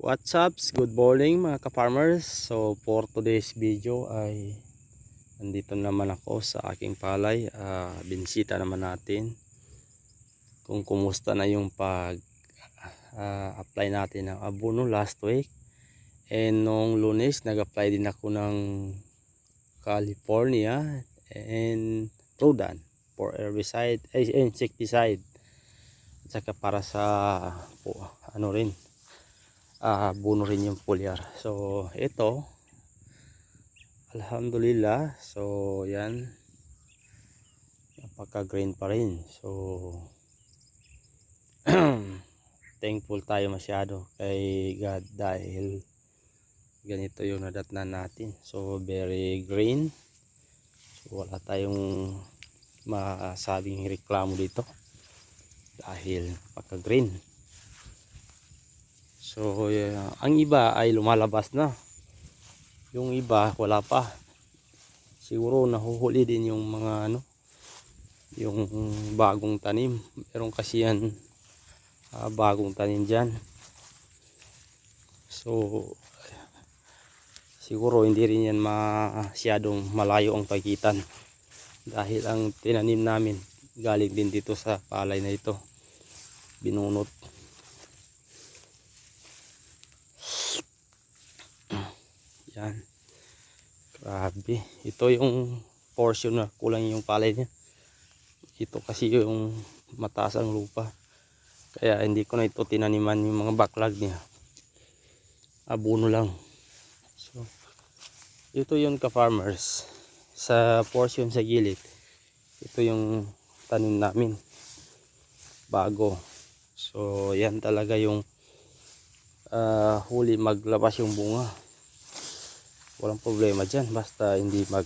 What's up? Good morning mga ka-farmers. So for today's video ay nandito naman ako sa aking palay. Ah, binisita naman natin kung kumusta na yung pag ah, apply natin ng abono last week. And nung lunes nag-apply din ako ng California and Rodan for herbicide, eh, insecticide. At saka para sa po, ano rin ah buno rin yung foliar. So, ito Alhamdulillah. So, yan. Napaka-green pa rin. So, thankful tayo masyado kay God dahil ganito yung nadatnan natin. So, very green. So, wala tayong masabing reklamo dito dahil napaka-green. So, yeah, ang iba ay lumalabas na. Yung iba wala pa. Siguro nahuhuli din yung mga ano, yung bagong tanim. Meron kasi yan ah, bagong tanim diyan. So, siguro hindi rin yan masyadong malayo ang pagitan. Dahil ang tinanim namin galing din dito sa palay na ito. Binunot. Yan. Grabe. Ito yung portion na kulang yung palay niya. Ito kasi yung mataas ang lupa. Kaya hindi ko na ito tinaniman yung mga backlog niya. Abono lang. So, ito yung ka-farmers. Sa portion sa gilid. Ito yung tanim namin. Bago. So, yan talaga yung ah, huli maglabas yung bunga walang problema dyan. Basta hindi mag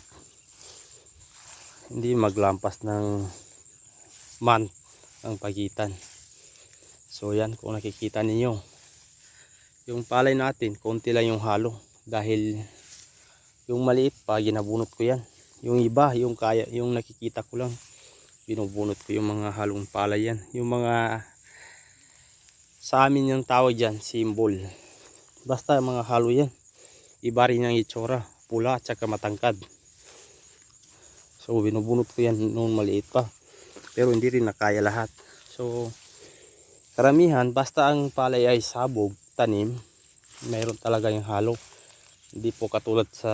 hindi maglampas ng month ang pagitan. So yan kung nakikita ninyo yung palay natin konti lang yung halo. Dahil yung maliit pa ginabunot ko yan. Yung iba yung kaya yung nakikita ko lang binubunot ko yung mga halong palay yan. Yung mga sa amin yung tawag dyan symbol. Basta mga halo yan iba rin ang itsura pula at matangkad. So binubunot ko yan noon maliit pa. Pero hindi rin nakaya lahat. So karamihan basta ang palay ay sabog tanim mayroon talaga yung halo. Hindi po katulad sa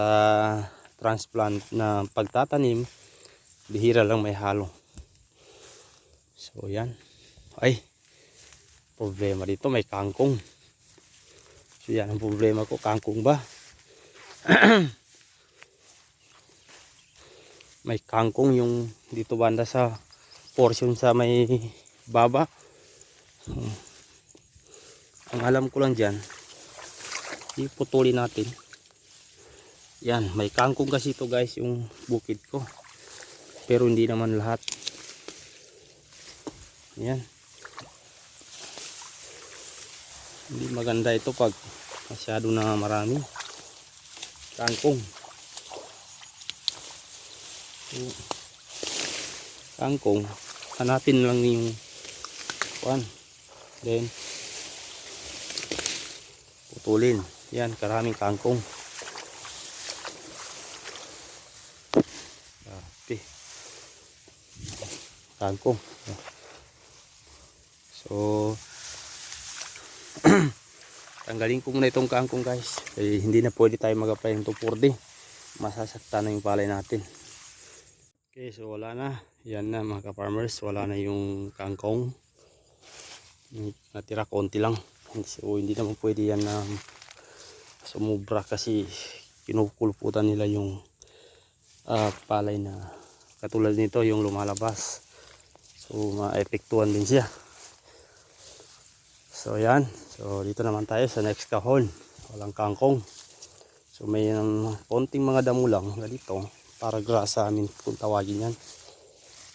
transplant na pagtatanim bihira lang may halo. So yan. Ay problema dito may kangkong. So yan ang problema ko. Kangkong ba may kangkong yung dito banda sa portion sa may baba. Hmm. ang alam ko lang dyan iputulin natin. Yan may kangkong kasi ito guys yung bukid ko. Pero hindi naman lahat. Yan. Hindi maganda ito pag masyado na marami kangkong so, kangkong hanapin lang yung kuan then putulin. Yan karaming kangkong Grabe. kangkong so tanggalin ko muna itong kangkong guys. Eh, hindi na pwede tayo mag-apply ng 2,4-D masasakta na yung palay natin. Okay so wala na. Yan na mga ka-farmers. Wala na yung kangkong natira konti lang. So hindi naman pwede yan na sumubra kasi kinukulputan nila yung ah, palay na katulad nito yung lumalabas. So maepektuhan din siya So yan. So dito naman tayo sa next kahon. Walang kangkong. So may um, konting mga damo lang na dito. Para grass sa amin kung tawagin yan.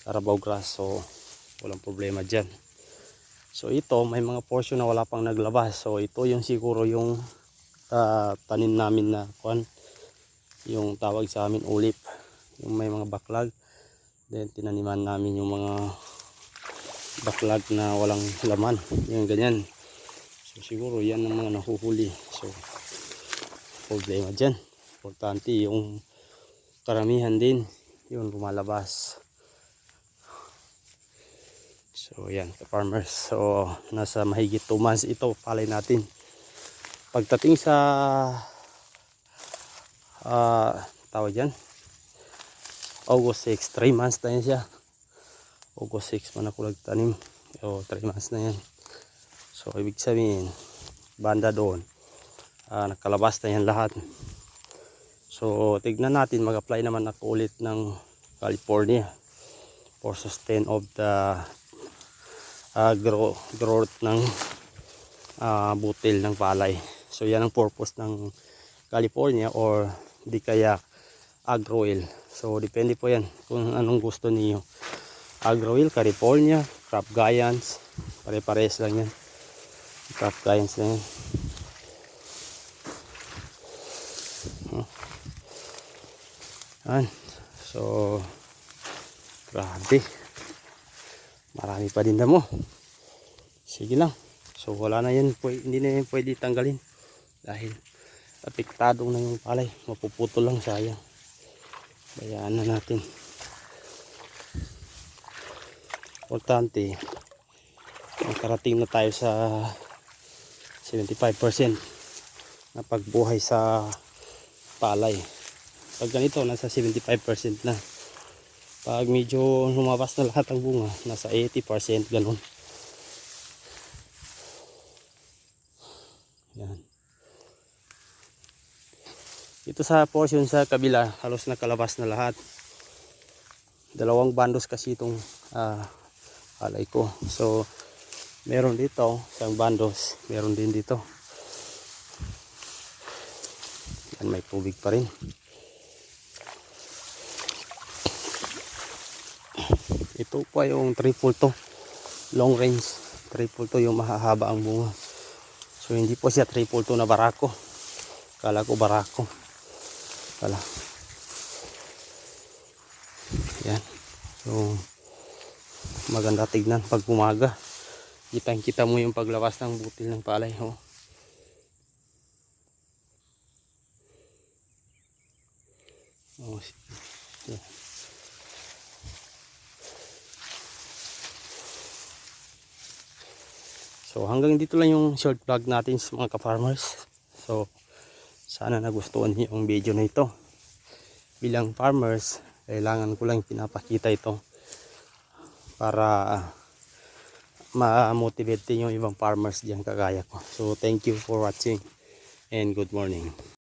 Carabao grass. So walang problema dyan. So ito may mga portion na wala pang naglabas. So ito yung siguro yung ah, tanim namin na kwan. Yung tawag sa amin ulip. Yung may mga baklag. Then tinaniman namin yung mga baklag na walang laman. Yung ganyan. So siguro yan ang mga nahuhuli. So problema dyan. Importante yung karamihan din yun lumalabas. So yan farmers. So nasa mahigit 2 months ito palay natin. Pagdating sa ah tawag dyan August 6, 3 months na yan siya. August 6 man ako nagtanim. O 3 months na yan. So ibig sabihin, banda doon. ah nakalabas na yan lahat. So tignan natin, mag-apply naman ako ulit ng California for sustain of the ah, grow, growth ng ah, butil ng palay. So yan ang purpose ng California or di kaya agro oil. So depende po yan kung anong gusto niyo. Agro oil, California, crop giants, pare-pares lang yan. Crop giants lang yan. Oh. Yan. So grabe. Marami pa din damo. Sige lang. So wala na yan, pwede, hindi na yan pwede tanggalin dahil apektado na yung palay mapuputol lang sayang bayaan na natin importante makarating na tayo sa 75% na pagbuhay sa palay pag ganito nasa 75% na pag medyo lumabas na lahat ang bunga nasa 80% ganun yan ito sa portion sa kabila, halos nakalabas na lahat. Dalawang bandos kasi itong ah, alay ko. So, meron dito, isang bandos, meron din dito. Yan, may tubig pa rin. Ito pa yung triple to. Long range. Triple to yung mahahaba ang bunga. So, hindi po siya triple to na barako. Kala ko barako pala yan so maganda tignan pag umaga kitang kita mo yung paglabas ng butil ng palay oh. Oh, yeah. So hanggang dito lang yung short vlog natin sa mga ka-farmers. So sana nagustuhan niyo yung video na ito. Bilang farmers, kailangan ko lang pinapakita ito para ma-motivate din yung ibang farmers diyan kagaya ko. So thank you for watching and good morning.